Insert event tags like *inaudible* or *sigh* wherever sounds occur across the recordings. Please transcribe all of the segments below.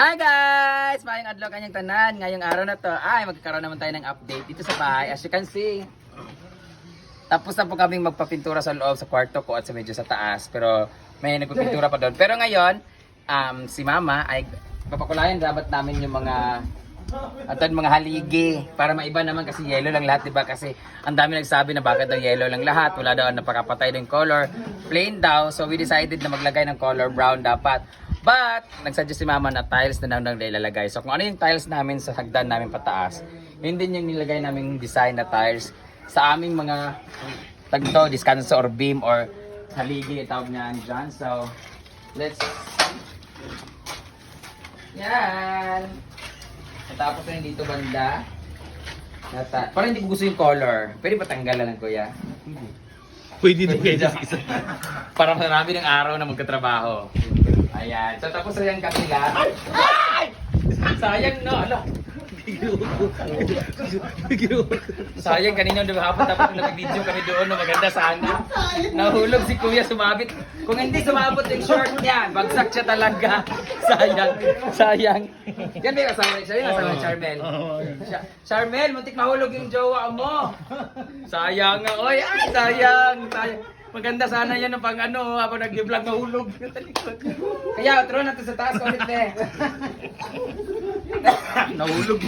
Hi guys! Mayang adlaw kanyang tanan. Ngayong araw na to, ay magkakaroon naman tayo ng update dito sa bahay. As you can see, tapos na po kaming magpapintura sa loob sa kwarto ko at sa medyo sa taas. Pero may nagpapintura pa doon. Pero ngayon, um, si mama ay papakulayan dapat namin yung mga at mga haligi para maiba naman kasi yellow lang lahat, 'di ba? Kasi ang dami nagsabi na bakit daw yellow lang lahat, wala daw napakapatay ng color. Plain daw, so we decided na maglagay ng color brown dapat. But, nagsuggest si mama na tiles na lang daw ilalagay. So kung ano yung tiles namin sa hagdan namin pataas, yun din yung nilagay naming design na tiles sa aming mga tagto, discanso or beam or haligi tawag niyan dyan. So, let's yan. Natapos na dito banda. Nata Parang hindi ko gusto yung color. Pwede ba tanggalan ng kuya? Pwede din kayo sa isa. Para marami ng araw na magkatrabaho. Ayan. So tapos na yung kanila. Sayang no, ala. Sayang kanina nung hapon tapos nung nag-video kami doon no, maganda sana. Nahulog si kuya sumabit. Kung hindi sumabot yung short niya, bagsak siya talaga. *laughs* Sayang. Sayang. Yan yung asawa siya? Yung asawa ni Charmel. Charmel, muntik mahulog yung jowa mo. Sayang nga. Oy, ay, sayang. sayang. Maganda sana yan ng pang ano, ako nag-vlog mahulog. Kaya, throw natin sa taas ulit eh. *laughs* Nahulog.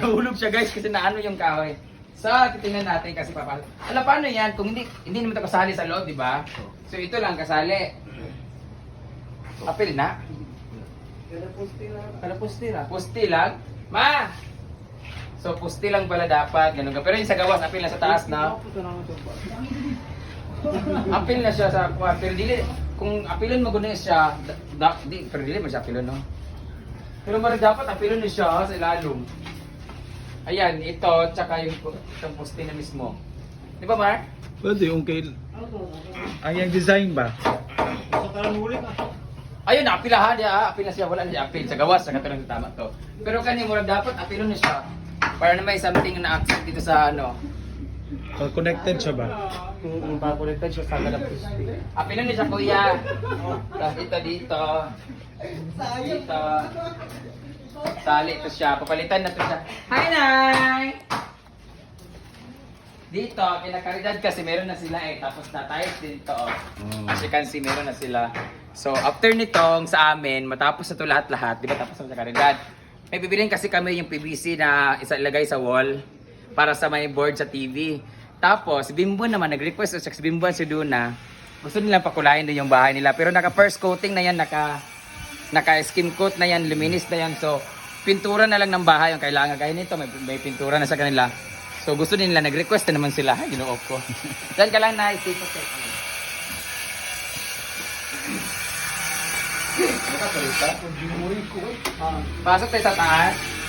Nahulog siya guys kasi naano yung kahoy. So, titingnan natin kasi papasok. Alam paano yan? Kung hindi hindi naman ito kasali sa loob, di ba? So, ito lang kasali. Apil na. Kala pusti lang. Pusti lang? Ma! So, pusti lang pala dapat. Ganun ka. Pero yung sa gawas, apil na sa taas na. Apil na siya sa kuha. Pero dili, kung apilon mo gunin siya, da, di, pero dili man siya apilon, no? Pero mara dapat apilon na siya sa ilalong. Ayan, ito, tsaka yung, yung pusti na mismo. Di ba, Mark? Pwede yung kay... Ay, yung design ba? Ayun, apilahan niya, apil na siya, wala na siya apil. Sa gawas, sa katulong tama to. Pero kanya mura dapat apilon na siya. Para na may something na accent dito sa ano. So, connected siya ba? Mm, para connected siya sa kalang pusti. Apilon na siya, kuya. Tapos ito dito. Dito. Sali ito siya. Papalitan na ito siya. Hi, Nay! Dito, pinakaridad kasi meron na sila eh. Tapos na tiles dito. Oh. Mm. As you can see, meron na sila. So, after nitong sa amin, matapos na ito lahat-lahat, di ba tapos na sa karidad, may bibilin kasi kami yung PVC na isa ilagay sa wall para sa may board sa TV. Tapos, si Bimbo naman, nag-request sa si Bimbo si Duna, gusto nilang pakulayan din yung bahay nila. Pero naka first coating na yan, naka, naka skim coat na yan, luminis na yan. So, pintura na lang ng bahay yung kailangan. Kaya nito, may, may pintura na sa kanila. So, gusto nila, nag-request na naman sila. Ginoo ko. *laughs* Diyan ka lang na, isip ko. Pasok tayo sa taas.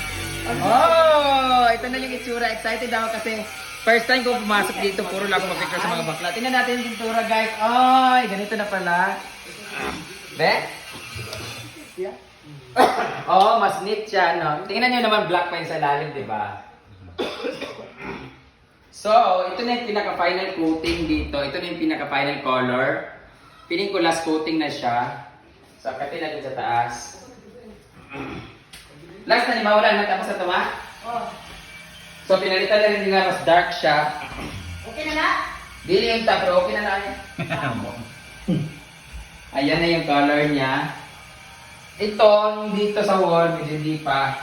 Oh, ito na yung itsura. Excited ako kasi first time ko pumasok dito, puro lang ako mag-picture sa mga bakla. Tingnan natin yung pintura, guys. Ay, ganito na pala. Be? *laughs* oh, mas neat siya, no? Tingnan nyo naman black yung sa lalim, di ba? So, ito na yung pinaka-final coating dito. Ito na yung pinaka-final color. Piling ko last coating na siya. So, katin natin sa taas. Last na ni mawala na tapos sa tuma? Oh, So, pinalitan na rin nila mas dark siya. okay na na? Dili yung top, pero okay na na yan. *laughs* Ayan na yung color niya. Ito, yung dito sa wall, medyo hindi pa.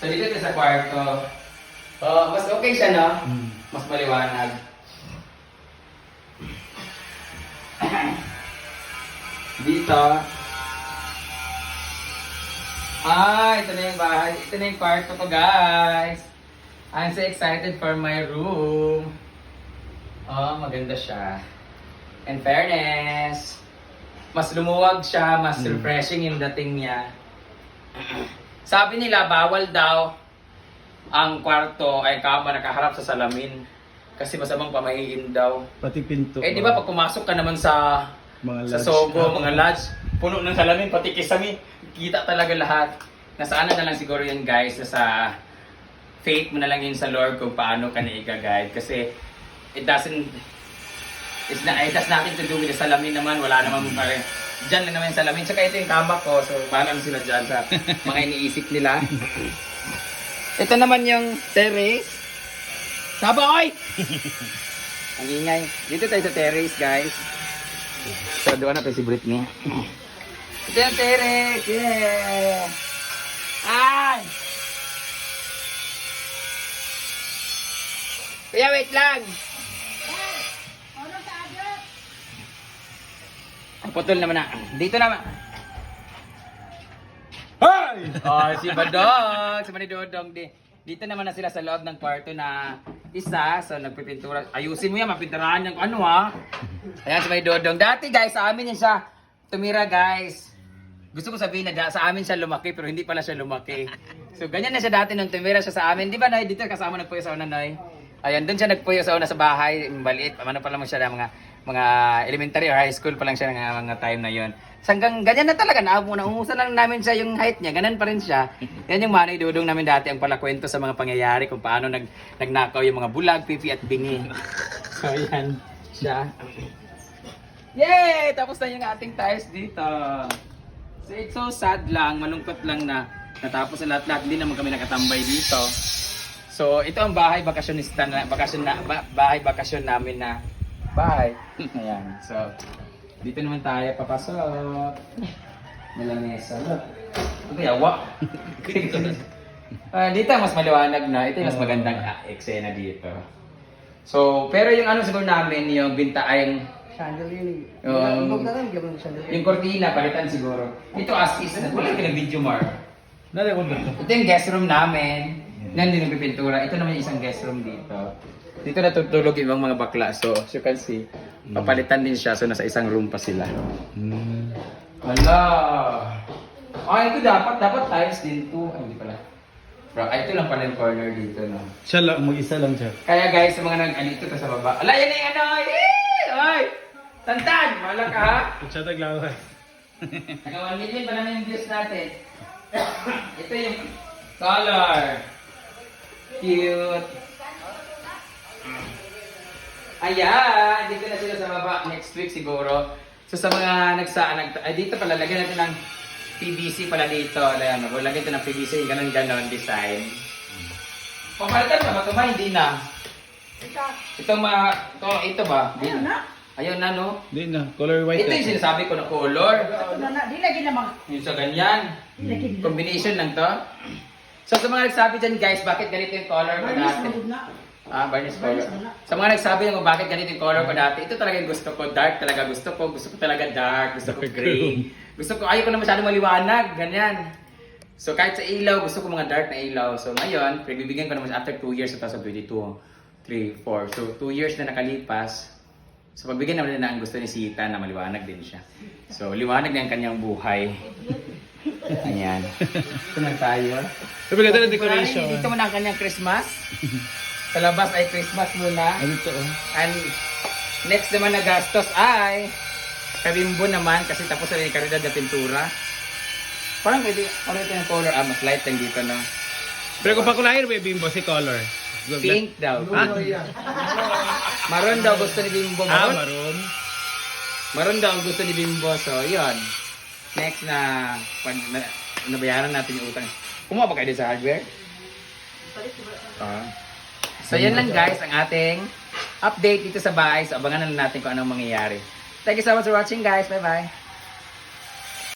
So, dito ito sa kwarto. Oh, mas okay siya, no? Mm. Mas maliwanag. *clears throat* Dito. Ah, ito na yung bahay. Ito na yung kwarto ko, guys. I'm so excited for my room. Oh, maganda siya. In fairness, mas lumuwag siya, mas Mm. refreshing yung dating niya. *clears throat* Sabi nila, bawal daw ang kwarto ay kama nakaharap sa salamin. Kasi masamang pamahiin daw. Pati pinto. Eh, di ba pag pumasok ka naman sa Mga sa. Sogo, mga lodge, puno ng salamin, pati kisame, kita talaga lahat. Nasa ano na lang siguro yun guys, nasa faith mo na lang yun sa Lord kung paano ka na i-guide. Kasi it doesn't, it's not, it has nothing to do with the salamin naman, wala naman pare. Diyan lang naman yung salamin. Tsaka ito yung kama ko. So, bahala na sila dyan sa mga iniisip nila. *laughs* ito naman yung terrace. Saboy! *laughs* Ang ingay. Dito tayo sa terrace, guys. So, doon na tayo si Britney. *laughs* Yung terrace! Yeah! Ay! Kuya, wait lang! Ang putol naman na. Dito naman. Hi! Oh, si Badong, si Manidodong. Di, dito naman na sila sa loob ng kwarto na isa. So, nagpipintura. Ayusin mo yan, mapinturahan yung ano ha. Ayan si Manidodong. Dati guys, sa amin yan siya tumira guys. Gusto ko sabihin na sa amin siya lumaki pero hindi pala siya lumaki. So ganyan na siya dati nung tumira siya sa amin. Di ba Noy? Dito kasama nagpuyo sa una Noy. Ayan, doon siya nagpuyo sa una sa bahay. Maliit. Ano pa lang siya na mga mga elementary or high school pa lang siya ng mga time na yon. Hanggang ganyan na talaga na na umusa lang namin siya yung height niya. Ganun pa rin siya. Yan yung manay dudong namin dati ang palakwento sa mga pangyayari kung paano nag nagnakaw yung mga bulag, pipi at bingi. So yan siya. Yay! Tapos na yung ating tiles dito. So it's so sad lang, malungkot lang na natapos na lahat-lahat. Hindi naman kami nakatambay dito. So ito ang bahay bakasyonista na bakasyon na ba- bahay bakasyon namin na bahay. *laughs* Ayan. So dito naman tayo papasok. May lamesa. Look. Ano yawa? *laughs* Ah, dito mas maliwanag na. Ito yung mas magandang ah, eksena dito. So, pero yung ano siguro namin, yung binta ay Chandelier. Um, Ibog na lang, gawin chandelier. yung kortina, palitan siguro. Ito as is, wala ka ng video mar. Nari ko dito. Ito yung guest room namin. Yan din yung pipintura. Ito naman yung isang guest room dito. Dito natutulog yung ibang mga bakla. So, as you can see, papalitan din siya. So, nasa isang room pa sila. Hmm. Hala! Ay, ito dapat. Dapat tiles din to. Ay, hindi pala. Bro, ay, ito lang pala yung corner dito, no? Siya lang, mag-isa lang siya. Kaya guys, sa mga nag-alito to sa baba. Ala, yan na yung ano! Yee! Ay! Tantan! Mahala ka, ha? Siya taglawas. Naka 1 million pa naman yung views natin. *coughs* Ito yung color. Cute. Ayan, dito na sila sa baba. Next week siguro. So sa mga nagsa, nag, ay dito pala, lagyan natin ng PVC pala dito. Ayan, lagyan ito ng PVC, ganun-ganon design. Papalitan ba? Ito ba? Hindi na. Ito ma, ito, ito ba? Ayun na. Ayun na, no? Hindi na, color white. Ito yung sinasabi ko na color. Ito na na, di lagi namang. Yung sa ganyan. Di lagi. Combination lang to. So sa mga nagsabi dyan guys, bakit ganito yung color ko dati? na. Ah, varnish color. Varnish wala. Sa mga nagsabi mo bakit ganito yung color ko dati, ito talaga yung gusto ko. Dark talaga gusto ko. Gusto ko talaga dark. Gusto ko gray. Gusto ko, ayaw ko na masyadong maliwanag. Ganyan. So kahit sa ilaw, gusto ko mga dark na ilaw. So ngayon, pagbibigyan ko naman after 2 years, 2022, 3, 4. So 2 years na nakalipas. So pagbigyan naman na ang gusto ni Sita na maliwanag din siya. So liwanag na ang kanyang buhay. Ayan. Ito na tayo. Sabi ka ng decoration. Dito muna ang kanyang Christmas. Sa labas ay Christmas muna. Ah, dito oh. And next naman na gastos ay karimbo naman kasi tapos na yung karidad na pintura. Parang pwede, ano ito yung color? Ah, mas light lang dito, no? Pero kung pakulayan may bimbo si color. Pink daw. Ah? Maroon daw gusto ni Bimbo. Ah, Maroon, maroon. maroon daw ang gusto ni Bimbo. So, yun. Next na, pag na, nabayaran natin yung utang. Kumuha ba kayo din sa hardware? Ah. So, yan lang guys ang ating update dito sa bahay. So, abangan na lang natin kung anong mangyayari. Thank you so much for watching guys. Bye-bye.